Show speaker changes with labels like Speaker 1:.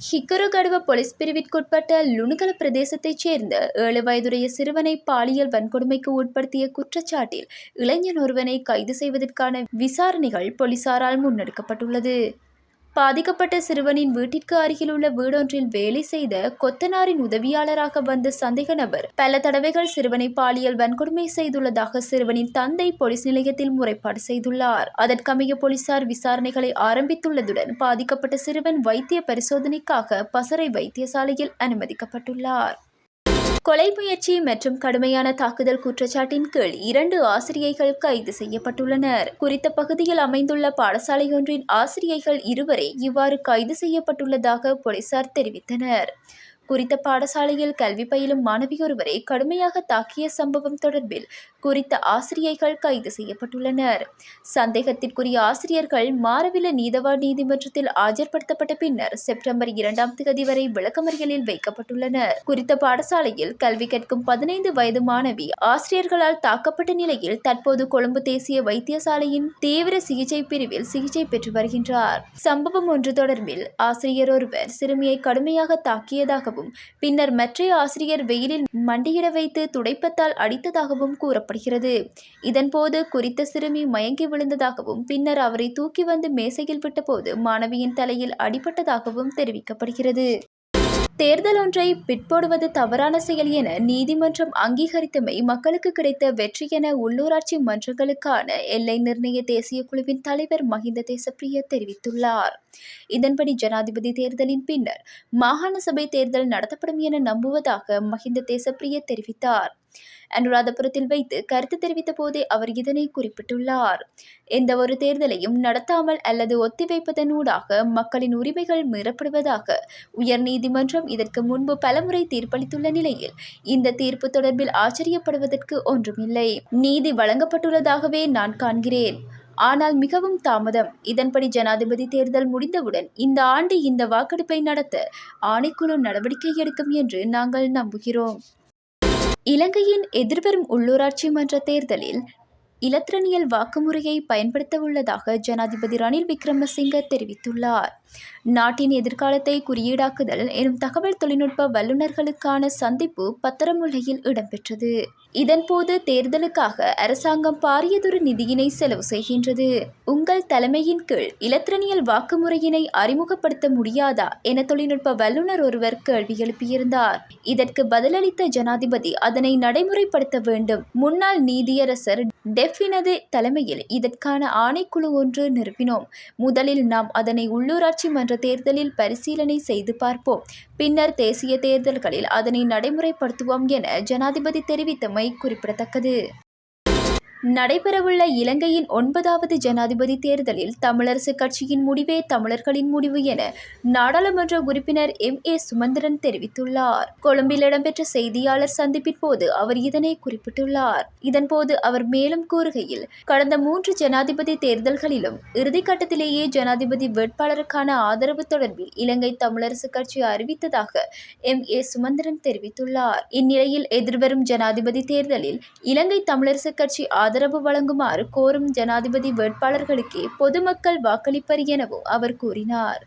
Speaker 1: ஹிக்கருகடுவ police பிரிவிற்குட்பட்ட Lunugala பிரதேசத்தைச் சேர்ந்த ஏழு வயதுடைய சிறுவனை பாலியல் வன்கொடுமைக்கு உட்படுத்திய குற்றச்சாட்டில் இளைஞன் ஒருவனை கைது செய்வதற்கான விசாரணைகள் போலீசாரால் முன்னெடுக்கப்பட்டுள்ளது. பாதிக்கப்பட்ட சிறுவனின் வீட்டிற்கு அருகிலுள்ள வீடொன்றில் வேலை செய்த கொத்தனாரின் உதவியாளராக வந்த சந்தேக நபர் பல தடவைகள் சிறுவனை பாலியல் வன்கொடுமை செய்துள்ளதாக சிறுவனின் தந்தை போலீஸ் நிலையத்தில் முறைப்பாடு செய்துள்ளார். அதற்கமைய போலீசார் விசாரணைகளை ஆரம்பித்துள்ளதுடன் பாதிக்கப்பட்ட சிறுவன் வைத்திய பரிசோதனைக்காக பசறை வைத்தியசாலையில் அனுமதிக்கப்பட்டுள்ளார். கொலை முயற்சி மற்றும் கடுமையான தாக்குதல் குற்றச்சாட்டின் கீழ் இரண்டு ஆசிரியைகள் கைது செய்யப்பட்டுள்ளனர். குறித்த பகுதியில் அமைந்துள்ள பாடசாலையொன்றின் ஆசிரியைகள் இருவரே இவ்வாறு கைது செய்யப்பட்டுள்ளதாக போலீசார் தெரிவித்தனர். குறித்த பாடசாலையில் கல்வி பயிலும் மாணவியொருவரை கடுமையாக தாக்கிய சம்பவம் தொடர்பில் குறித்த ஆசிரியைகள் கைது செய்யப்பட்டுள்ளனர். சந்தேகத்திற்குரிய ஆசிரியர்கள் மாரவில நீதவா நீதிமன்றத்தில் ஆஜர்படுத்தப்பட்ட பின்னர் செப்டம்பர் இரண்டாம் தேதி வரை விளக்கமறியலில் வைக்கப்பட்டுள்ளனர். குறித்த பாடசாலையில் கல்வி கற்கும் பதினைந்து வயது மாணவி ஆசிரியர்களால் தாக்கப்பட்ட நிலையில் தற்போது கொழும்பு தேசிய வைத்தியசாலையின் தீவிர சிகிச்சை பிரிவில் சிகிச்சை பெற்று வருகின்றார். சம்பவம் ஒன்று தொடர்பில் ஆசிரியர் ஒருவர் சிறுமியை கடுமையாக தாக்கியதாகவும் பின்னர் மற்றைய ஆசிரியர் வெயிலில் மண்டியிட வைத்து துடைப்பத்தால் அடித்ததாகவும் கூறப்படுகிறது. இதன்போது குறித்த சிறுமி மயங்கி விழுந்ததாகவும் பின்னர் அவரை தூக்கி வந்து மேசையில் விட்டபோது மாணவியின் தலையில் அடிபட்டதாகவும் தெரிவிக்கப்படுகிறது. தேர்தல் ஒன்றை பிற்போடுவது தவறான செயல் என நீதிமன்றம் அங்கீகரித்தமை மக்களுக்கு கிடைத்த வெற்றி என உள்ளூராட்சி மன்றங்களுக்கான எல்லை நிர்ணய தேசிய குழுவின் தலைவர் மஹிந்த தேசப்பிரிய தெரிவித்துள்ளார். இதன்படி ஜனாதிபதி தேர்தலின் பின்னர் மாகாண சபை தேர்தல் நடத்தப்படும் என நம்புவதாக மஹிந்த தேசப்பிரிய தெரிவித்தார். அனுராதபுரத்தில் வைத்து கருத்து தெரிவித்த போதே அவர் இதனை குறிப்பிட்டுள்ளார். எந்த ஒரு தேர்தலையும் நடத்தாமல் அல்லது ஒத்திவைப்பதனூடாக மக்களின் உரிமைகள் மீறப்படுவதாக உயர்நீதிமன்றம் இதற்கு முன்பு பலமுறை தீர்ப்பளித்துள்ள நிலையில் இந்த தீர்ப்பு தொடர்பில் ஆச்சரியப்படுவதற்கு ஒன்றுமில்லை. நீதி வழங்கப்பட்டுள்ளதாகவே நான் காண்கிறேன். ஆனால் மிகவும் தாமதம். இதன்படி ஜனாதிபதி தேர்தல் முடிந்தவுடன் இந்த ஆண்டு இந்த வாக்கெடுப்பை நடத்த ஆணைக்குழு நடவடிக்கை எடுக்கும் என்று நாங்கள் நம்புகிறோம். இலங்கையின் எதிர்வரும் உள்ளூராட்சி மன்ற தேர்தலில் இலத்திரனியல் வாக்குமுறையை பயன்படுத்த உள்ளதாக ஜனாதிபதி ரணில் விக்ரமசிங்க தெரிவித்துள்ளார். நாட்டின் எதிர்காலத்தை குறியீடாக்குதல் எனும் தகவல் தொழில்நுட்ப வல்லுநர்களுக்கான சந்திப்பு பத்திரமுல்லையில் இடம்பெற்றது. இதன்போது தேர்தலுக்காக அரசாங்கம் பாரியதொரு நிதியினை செலவு செய்கின்றது. உங்கள் தலைமையின் கீழ் இலத்திரனியல் வாக்குமுறையினை அறிமுகப்படுத்த முடியாதா என தொழில்நுட்ப வல்லுநர் ஒருவர் கேள்வி எழுப்பியிருந்தார். இதற்கு பதிலளித்த ஜனாதிபதி அதனை நடைமுறைப்படுத்த வேண்டும். முன்னாள் நீதியரசர் டெஃபினது தலைமையில் இதற்கான ஆணைக்குழு ஒன்று நிறுவினோம் முதலில் நாம் அதனை உள்ளூராட்சி மன்ற தேர்தலில் பரிசீலனை செய்து பார்ப்போம். பின்னர் தேசிய தேர்தல்களில் அதனை நடைமுறைப்படுத்துவோம் என ஜனாதிபதி தெரிவித்தமை குறிப்பிடத்தக்கது. நடைபெறவுள்ள இலங்கையின் ஒன்பதாவது ஜனாதிபதி தேர்தலில் தமிழரசு கட்சியின் முடிவே தமிழர்களின் முடிவு என நாடாளுமன்ற உறுப்பினர் எம். ஏ. சுமந்திரன் தெரிவித்துள்ளார். கொழும்பில் இடம்பெற்ற செய்தியாளர் சந்திப்பின் போது அவர் இதனை குறிப்பிட்டுள்ளார். இதன்போது அவர் மேலும் கூறுகையில் கடந்த மூன்று ஜனாதிபதி தேர்தல்களிலும் இறுதிக்கட்டத்திலேயே ஜனாதிபதி வேட்பாளருக்கான ஆதரவு தொடர்பில் இலங்கை தமிழரசு கட்சி அறிவித்ததாக எம். ஏ. சுமந்திரன் தெரிவித்துள்ளார். இந்நிலையில் எதிர்வரும் ஜனாதிபதி தேர்தலில் இலங்கை தமிழரசு கட்சி ஆதரவு வழங்குமாறு கோரும் ஜனாதிபதி வேட்பாளர்களுக்கே பொதுமக்கள் வாக்களிப்பர் எனவும் அவர் கூறினார்.